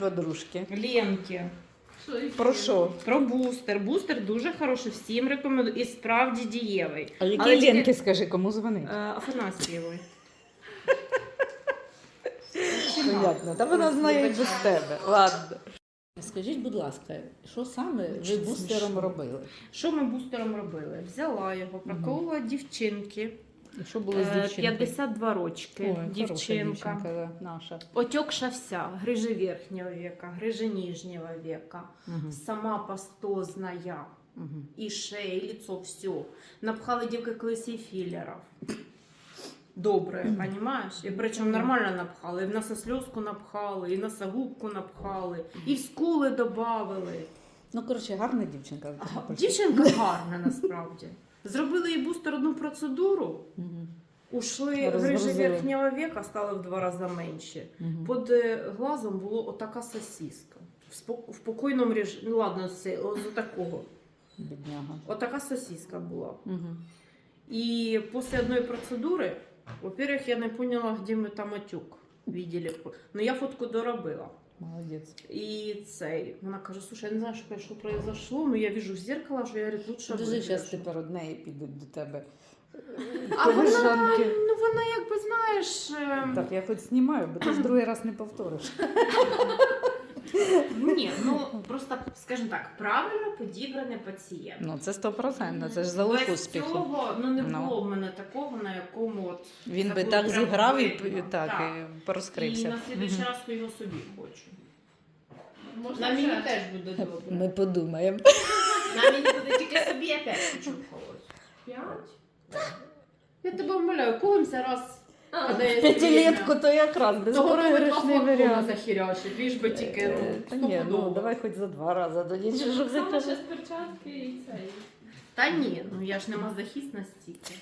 подружки. Ленки. Про що? Про бустер. Бустер дуже хороший, всім рекомендую. І справді дієвий. А які Але тільки- скажи, кому дзвонити? Е, Афанасьєвої. Понятно. Та вона знає і без тебе. Ладно. Скажіть, будь ласка, що саме ви бустером робили? Що ми бустером робили? Взяла його, проколола дівчинки. І що було з Е, дівчинкою? 52 рочки. Ой, дівчинка. дівчинка, да, наша. Отекша вся, грыжи верхнего века, грыжи нижнего века, Угу. сама пастозная, Угу. и шея, и лицо, все. Напхала девка колесі філерів. Добре, понимаешь? І причому нормально напхали. І в нососльозку напхали, і носогубку напхали, і в скули додавали. Ну, коротше, гарна дівчинка. Дівчинка гарна насправді. Зробили їй бустер одну процедуру, Угу. ушли грижі Розгрузили. верхнього века, стали в два рази менші. Угу. Під е, глазом було отака сосиска. В, спок... в покойному режимі, ну ладно, це з такого. Бідняга. Отака сосиска була. Угу. І після одної процедури, во-первых, я не поняла, де ми там отек видели. Ну я фотку доробила. Молодець. І цей, вона каже, слушай, я не знаю, що, що произошло, но я вижу в зеркало, що я говорю, лучше Дуже вигляжу». зараз тепер однеї підуть до тебе. А вона, Колежанки. ну вона якби знаєш. ем, Так, я хоч знімаю, бо ти ж другий раз не повториш. Ні, ну просто, скажімо так, правильно підібраний пацієнт. Ну, це стопроцентно, це ж залог Без успіху. цього ну, не Ну. було в мене такого, на якому от Він це би було так прямо зіграв і видно. так, Так. і І порозкрився. на слідуючий раз його собі хочу. Можна На мені ще? теж буде добре. Ми подумаємо. На мені буде тільки собі я п'ять хочу. П'ять? Я тебе умоляю, колимося раз. П'ятилетку время. то якраз два варіант. захірячить, ліж би тільки Е, ну, Та ні, ну стопудово. давай хоч за два рази до нічого, що Саме ще з перчатки і цей. Та ні, ну я ж нема захист настільки.